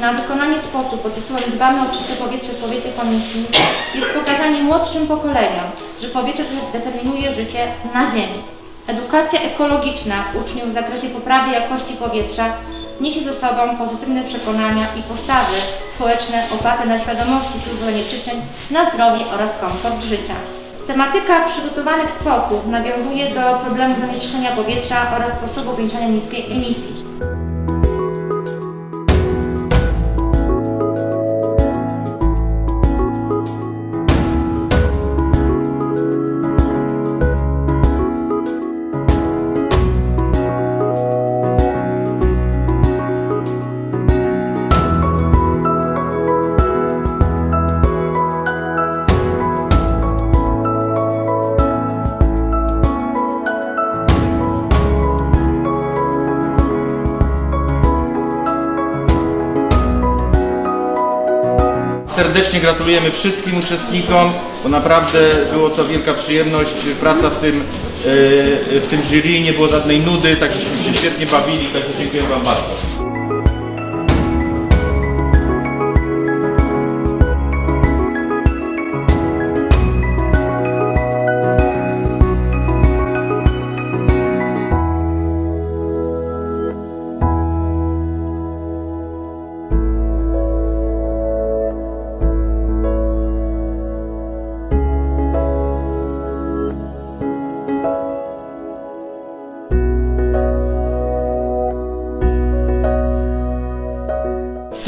na wykonanie spotu pod tytułem Dbamy o czyste powietrze w powiecie komisji jest pokazanie młodszym pokoleniom, że powietrze determinuje życie na Ziemi. Edukacja ekologiczna uczniów w zakresie poprawy jakości powietrza niesie ze sobą pozytywne przekonania i postawy społeczne oparte na świadomości wpływu zanieczyszczeń na zdrowie oraz komfort życia. Tematyka przygotowanych spotów nawiązuje do problemu zanieczyszczenia powietrza oraz sposobu ograniczania niskiej emisji. Serdecznie gratulujemy wszystkim uczestnikom, bo naprawdę było to wielka przyjemność, praca w tym, e, w tym jury, nie było żadnej nudy, tak żeśmy się świetnie bawili, także dziękuję Wam bardzo.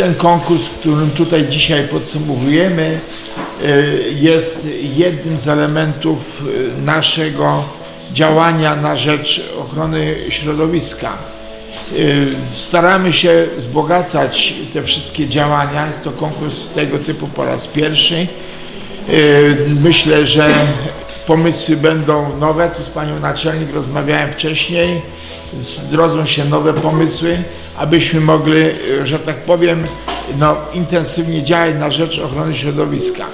Ten konkurs, którym tutaj dzisiaj podsumowujemy, y, jest jednym z elementów y, naszego działania na rzecz ochrony środowiska. Y, Staramy się wzbogacać te wszystkie działania. Jest to konkurs tego typu po raz pierwszy. Myślę, że pomysły będą nowe. Tu z panią naczelnik rozmawiałem wcześniej. Zrodzą się nowe pomysły, abyśmy mogli, że tak powiem, no, intensywnie działać na rzecz ochrony środowiska.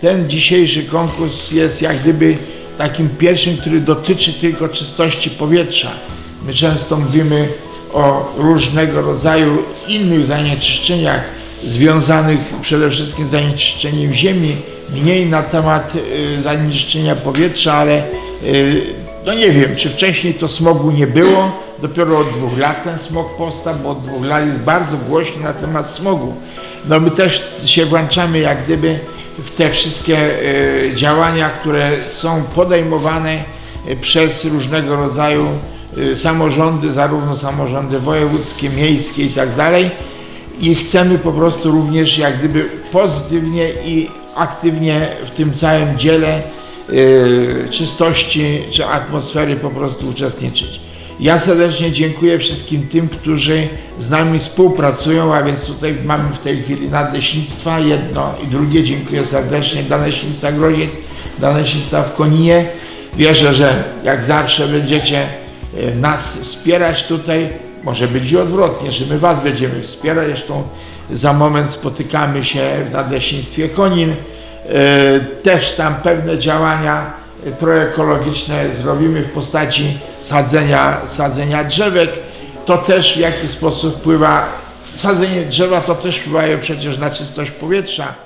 Ten dzisiejszy konkurs jest jak gdyby takim pierwszym, który dotyczy tylko czystości powietrza. My często mówimy o różnego rodzaju innych zanieczyszczeniach związanych przede wszystkim z zanieczyszczeniem ziemi, mniej na temat y, zanieczyszczenia powietrza, ale y, no nie wiem, czy wcześniej to smogu nie było, dopiero od dwóch lat ten smog powstał, bo od dwóch lat jest bardzo głośno na temat smogu. No my też się włączamy jak gdyby w te wszystkie y, działania, które są podejmowane y, przez różnego rodzaju y, samorządy, zarówno samorządy wojewódzkie, miejskie i tak dalej. I chcemy po prostu również jak gdyby pozytywnie i aktywnie w tym całym dziele czystości czy atmosfery po prostu uczestniczyć. Ja serdecznie dziękuję wszystkim tym, którzy z nami współpracują, a więc tutaj mamy w tej chwili nadleśnictwa jedno i drugie. Dziękuję serdecznie dla Leśnictwa Grodziec, dla Leśnictwa w Koninie. Wierzę, że jak zawsze będziecie e, nas wspierać tutaj. Może być i odwrotnie, że my Was będziemy wspierać. Zresztą za moment spotykamy się w Nadleśnictwie Konin. E, Też tam pewne działania proekologiczne zrobimy w postaci sadzenia, sadzenia drzewek. To też w jakiś sposób wpływa, sadzenie drzewa to też wpływa przecież na czystość powietrza.